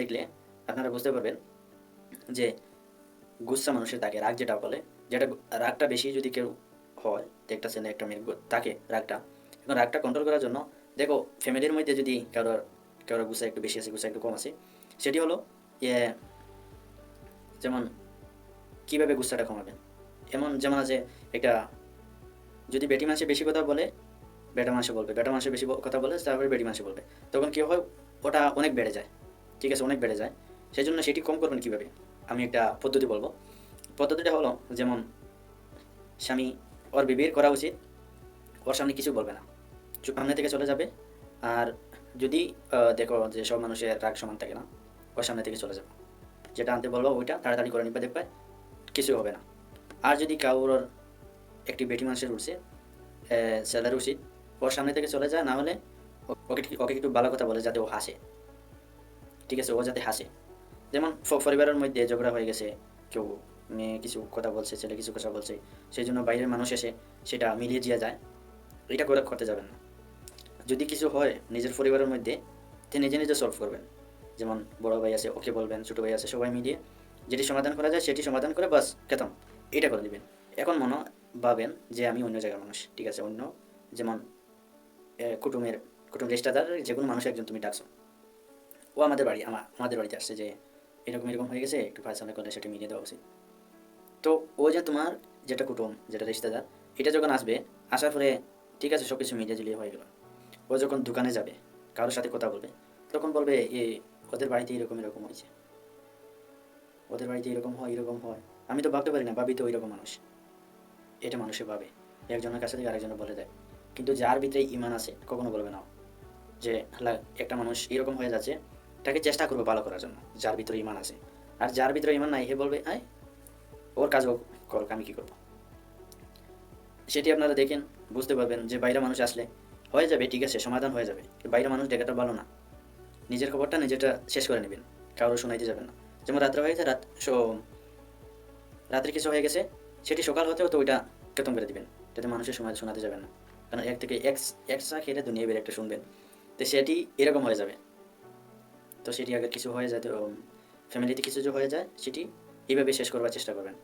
দেখলে আপনারা বুঝতে পারবেন যে গুসা মানুষের তাকে রাগ যেটা বলে, যেটা রাগটা বেশি যদি কেউ হয় যে একটা ছেলে একটা মেয়ে তাকে রাগটা, এখন রাগটা কন্ট্রোল করার জন্য দেখো ফ্যামিলির মধ্যে যদি কারোর কারোর গুসা একটু বেশি আছে, গুসা একটু কম আছে, সেটি হলো ইয়ে যেমন কীভাবে গুসাটা কমাবেন? এমন যেমন আছে একটা যদি বেটি মাসে বেশি কথা বলে, বেটা মাসে বলবে, বেটা মাসে বেশি কথা বলে, তারপরে বেটি মাসে বলবে, তখন কী হয়? ওটা অনেক বেড়ে যায়। ঠিক আছে, অনেক বেড়ে যায়। সেই জন্য সেটি কম করবেন কীভাবে? আমি একটা পদ্ধতি বলব। পদ্ধতিটা হলো যেমন স্বামী ওর বিবির করা উচিত, ওর সামনে কিছু বলবে না। চুপ সামনে থেকে চলে যাবে আর যদি দেখো যে সব মানুষের রাগ সমান থাকে না, ওর সামনে থেকে চলে যাবে। যেটা আনতে বলব ওইটা, তাড়াতাড়ি করে নিবে, দেখবে কিছু হবে না। আর যদি কারোর একটি বেটি মানুষের উঠছে স্যালারি উচিত, ওর সামনে থেকে চলে যায়, না হলে ওকে ওকে একটু ভালো কথা বলে যাতে ও হাসে। ঠিক আছে, ও যাতে হাসে। যেমন পরিবারের মধ্যে ঝগড়া হয়ে গেছে, কেউ মেয়ে কিছু কথা বলছে, ছেলে কিছু কথা বলছে, সেই জন্য বাইরের মানুষ এসে সেটা মিলিয়ে দিয়ে যায়, এটা করে করতে যাবেন না। যদি কিছু হয় নিজের পরিবারের মধ্যে, তে নিজে নিজে সলভ করবেন। যেমন বড় ভাই আছে, ওকে বলবেন, ছোটো ভাই আছে, সবাই মিলিয়ে যেটি সমাধান করা যায় সেটি সমাধান করে বাস, খেতাম। এটা করে দিবেন। এখন মনে ভাবেন যে আমি অন্য জায়গার মানুষ, ঠিক আছে, অন্য, যেমন কুটুমের, কুটুম রেস্টাদার যে কোনো মানুষ একজন তুমি ডাকছো। ও আমাদের বাড়ি, আমা- আমাদের বাড়িতে আসছে যে এরকম এরকম হয়ে গেছে, একটু ফাইসালা করলে সেটা মিলিয়ে দেওয়া উচিত। তো ও যে তোমার যেটা কুটুম, যেটা রিশতেদার এটা যখন আসবে, আসার পরে ঠিক আছে সব কিছু মিলিয়ে ঝুলিয়ে হয়ে গেল। ও যখন দোকানে যাবে, কারোর সাথে কথা বলবে, তখন বলবে, এ, ওদের বাড়িতে এরকম এরকম হয়েছে। ওদের বাড়িতে এরকম হয় এরকম হয়। আমি তো ভাবতে পারি না, ভাবি তো ওইরকম মানুষ। এটা মানুষে ভাবে একজনের কাছে থেকে আরেকজনে বলে দেয়। কিন্তু যার ভিতরে ইমান আছে, কখনো বলবে না যে একটা মানুষ এরকম হয়ে যাচ্ছে তাকে চেষ্টা করবে ভালো করার জন্য, যার ভিতরে ইমান আছে। আর যার ভিতরে ইমান নাই হে বলবে, আয়, ওর কাজ করুক, আমি কী করব? সেটি আপনারা দেখেন, বুঝতে পারবেন যে বাইরে মানুষ আসলে হয়ে যাবে, ঠিক আছে, সমাধান হয়ে যাবে। বাইরে মানুষ দেখাটা ভালো না। নিজের খবরটা নিজেরটা শেষ করে নেবেন কারোর শোনাইতে যাবেন না। যেমন রাত্রে হয়েছে, রাত, সো- রাত্রে কিছু হয়ে গেছে, সেটি সকাল হতে হতে ওইটা কেতন করে দেবেন। যাতে মানুষের সময় শোনাতে যাবেন না। কারণ এক থেকে এক্স এক্সট্রা খেলে দুনিয়া বের একটা শুনবেন। তো সেটি এরকম হয়ে যাবে। তো সেটি আগে কিছু হয়ে যায় ফ্যামিলিতে কিছু যে হয়ে যায়, সেটি এইভাবে শেষ করবার চেষ্টা করবেন।